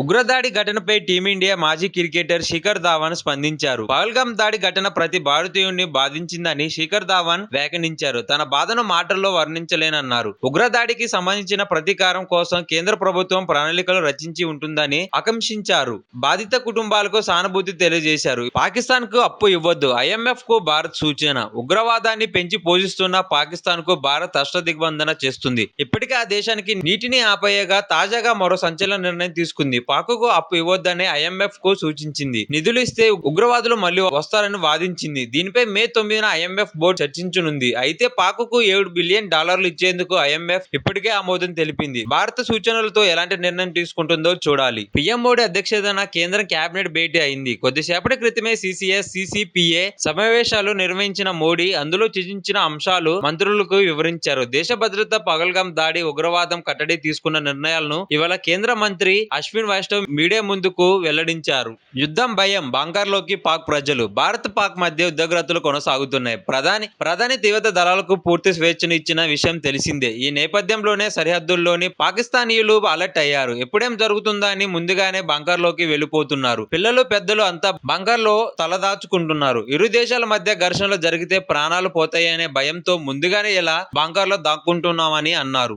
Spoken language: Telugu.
ఉగ్రదాడి ఘటనపై టీమిండియా మాజీ క్రికెటర్ శిఖర్ ధావన్ స్పందించారు. పహల్గాం దాడి ఘటన ప్రతి భారతీయుడిని బాధించిందని శిఖర్ ధావన్ వ్యాఖ్యానించారు. తన బాధను మాటల్లో వర్ణించలేనన్నారు. ఉగ్రదాడికి సంబంధించిన ప్రతీకారం కోసం కేంద్ర ప్రభుత్వం ప్రణాళికలు రచించి ఉంటుందని ఆకాంక్షించారు. బాధిత కుటుంబాలకు సానుభూతి తెలియజేశారు. పాకిస్తాన్కు అప్పు ఇవ్వద్దు. ఐఎంఎఫ్కు భారత్ సూచన. ఉగ్రవాదాన్ని పెంచి పోషిస్తున్న పాకిస్తాన్కు భారత్ అష్టదిగ్బంధన చేస్తుంది. ఇప్పటికే ఆ దేశానికి నీటిని ఆపేయగా తాజాగా మరో సంచలన నిర్ణయం తీసుకుంది. పాకుకు అప్పు ఇవ్వొద్దని ఐఎంఎఫ్కు సూచించింది. నిధులు ఇస్తే ఉగ్రవాదులు మళ్ళీ వస్తారని వాదించింది. దీనిపై మే తొమ్మిదిన ఐఎంఎఫ్ బోర్డు చర్చించనుంది. అయితే పాకుకు ఏడు బిలియన్ డాలర్లు ఇచ్చేందుకు ఐఎంఎఫ్ ఇప్పటికే ఆమోదం తెలిపింది. భారత సూచనలతో ఎలాంటి నిర్ణయం తీసుకుంటుందో చూడాలి. పీఎం మోడీ అధ్యక్షతన కేంద్ర కేబినెట్ భేటీ అయింది. కొద్దిసేపటి క్రితమే సిసిఎస్ సిసిపిఏ సమావేశాలు నిర్వహించిన మోడీ అందులో చర్చించిన అంశాలు మంత్రులకు వివరించారు. దేశ భద్రత పగల్గాం దాడి ఉగ్రవాదం కట్టడి తీసుకున్న నిర్ణయాలను ఇవాళ కేంద్ర మంత్రి అశ్విన్ వైష్ణవ్ మీడియా ముందుకు వెల్లడించారు. యుద్ధం భయం బంకర్లోకి పాక్ ప్రజలు భారత్ పాక్ మధ్య ఉద్రగతులు కొనసాగుతున్నాయి. ప్రధాని ప్రధాని తీవ్రత దళాలకు పూర్తి స్వేచ్ఛను ఇచ్చిన విషయం తెలిసిందే. ఈ నేపథ్యంలోనే సరిహద్దుల్లోని పాకిస్తానీయులు అలర్ట్ అయ్యారు. ఎప్పుడేం జరుగుతుందా అని ముందుగానే బంకర్లోకి వెళ్ళిపోతున్నారు. పిల్లలు పెద్దలు అంతా బంకర్లో తలదాచుకుంటున్నారు. ఇరు దేశాల మధ్య ఘర్షణలు జరిగితే ప్రాణాలు పోతాయనే భయంతో ముందుగానే ఇలా బంకర్లో దాక్కుంటున్నామని అన్నారు.